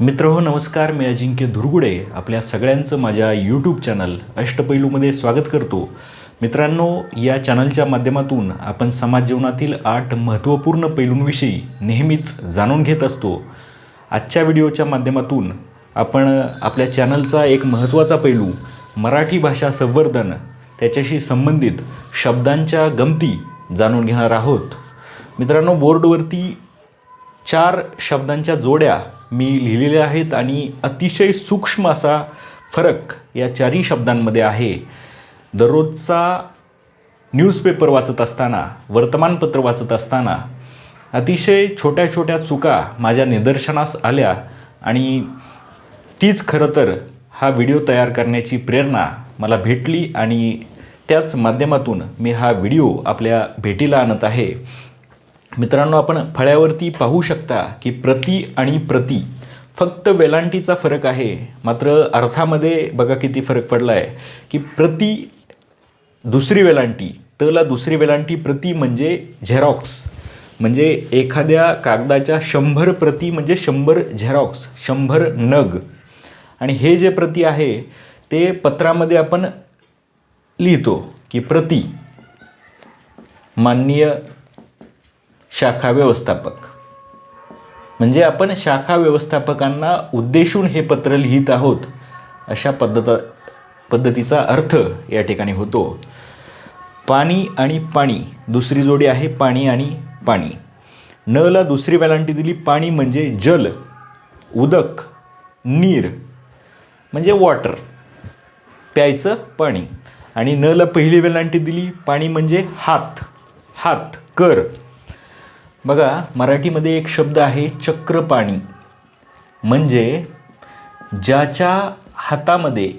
मित्र हो नमस्कार. मी अजिंक्य धुरगुडे. आपल्या सगळ्यांचं माझ्या यूट्यूब चॅनल अष्टपैलूमध्ये स्वागत करतो. मित्रांनो या चॅनलच्या माध्यमातून आपण समाज जीवनातील आठ महत्त्वपूर्ण पैलूंविषयी नेहमीच जाणून घेत असतो. आजच्या व्हिडिओच्या माध्यमातून आपण आपल्या चॅनलचा एक महत्त्वाचा पैलू मराठी भाषा संवर्धन त्याच्याशी संबंधित शब्दांच्या गमती जाणून घेणार आहोत. मित्रांनो बोर्डवरती चार शब्दांच्या जोड्या मी लिहिलेल्या आहेत आणि अतिशय सूक्ष्म असा फरक या चारही शब्दांमध्ये आहे. दररोजचा न्यूजपेपर वाचत असताना वर्तमानपत्र वाचत असताना अतिशय छोट्या छोट्या चुका माझ्या निदर्शनास आल्या आणि तीच खरं तर हा व्हिडिओ तयार करण्याची प्रेरणा मला भेटली आणि त्याच माध्यमातून मी हा व्हिडिओ आपल्या भेटीला आणत आहे. मित्रांनो आपण फळ्यावरती पाहू शकता की प्रति आणि प्रति फक्त वेलांटीचा फरक आहे. मात्र अर्थामध्ये बघा किती फरक पडला आहे की प्रति दुसरी वेलांटी तला दुसरी वेलांटी प्रति म्हणजे झेरॉक्स. म्हणजे एखाद्या कागदाच्या शंभर प्रति म्हणजे शंभर झेरॉक्स शंभर नग. आणि हे जे प्रति आहे ते पत्रामध्ये आपण लिहितो की प्रति माननीय शाखा व्यवस्थापक. म्हणजे आपण शाखा व्यवस्थापकांना उद्देशून हे पत्र लिहित आहोत अशा पद्धत पद्धतीचा अर्थ या ठिकाणी होतो. पाणी आणि पाणी दुसरी जोडी आहे पाणी आणि पाणी. नला दुसरी वेलांटी दिली पाणी म्हणजे जल उदक नीर म्हणजे वॉटर. प्यायचं पाणी. आणि नला पहिली वेलांटी दिली पाणी म्हणजे हात हात कर. बघा मराठीमध्ये एक शब्द आहे चक्रपाणी. म्हणजे ज्याच्या हातामध्ये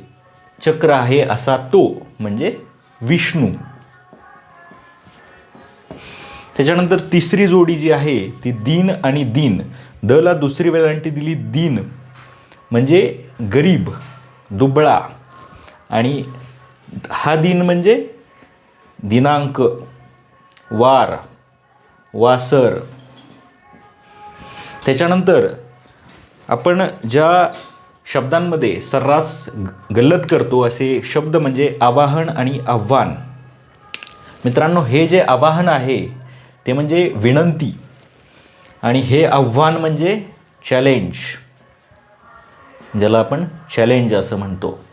चक्र आहे असा तो म्हणजे विष्णू. त्याच्यानंतर तिसरी जोडी जी आहे ती दीन आणि दीन. दला दुसरी वेलांटी दिली दीन. म्हणजे गरीब दुबळा. आणि हा दिन म्हणजे दिनांक वार. वासर. त्याच्यानंतर आपण ज्या शब्दांमध्ये सर्रास ग- गल्लत करतो असे शब्द म्हणजे आवाहन आणि आव्हान. मित्रांनो हे जे आवाहन आहे ते म्हणजे विनंती आणि हे आव्हान म्हणजे चॅलेंज ज्याला आपण चॅलेंज असं म्हणतो.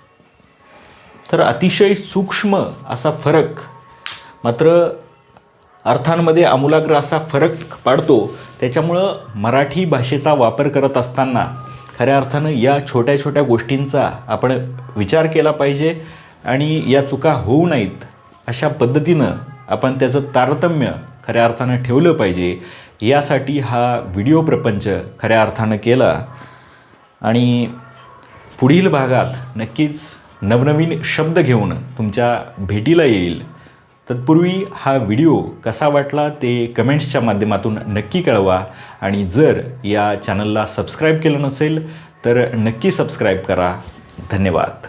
तर अतिशय सूक्ष्म असा फरक मात्र अर्थांमध्ये आमूलाग्र असा फरक पाडतो. त्याच्यामुळं मराठी भाषेचा वापर करत असताना खऱ्या अर्थानं या छोट्या छोट्या गोष्टींचा आपण विचार केला पाहिजे आणि या चुका होऊ नाहीत अशा पद्धतीनं आपण त्याचं तारतम्य खऱ्या अर्थानं ठेवलं पाहिजे. यासाठी हा व्हिडिओ प्रपंच खऱ्या अर्थानं केला. आणि पुढील भागात नक्कीच नवनवीन शब्द घेऊन तुमच्या भेटीला येईल. तत्पूर्वी हा व्हिडिओ कसा वाटला ते कमेंट्सच्या माध्यमातून नक्की कळवा. आणि जर या चॅनलला सबस्क्राईब केलं नसेल तर नक्की सबस्क्राईब करा. धन्यवाद.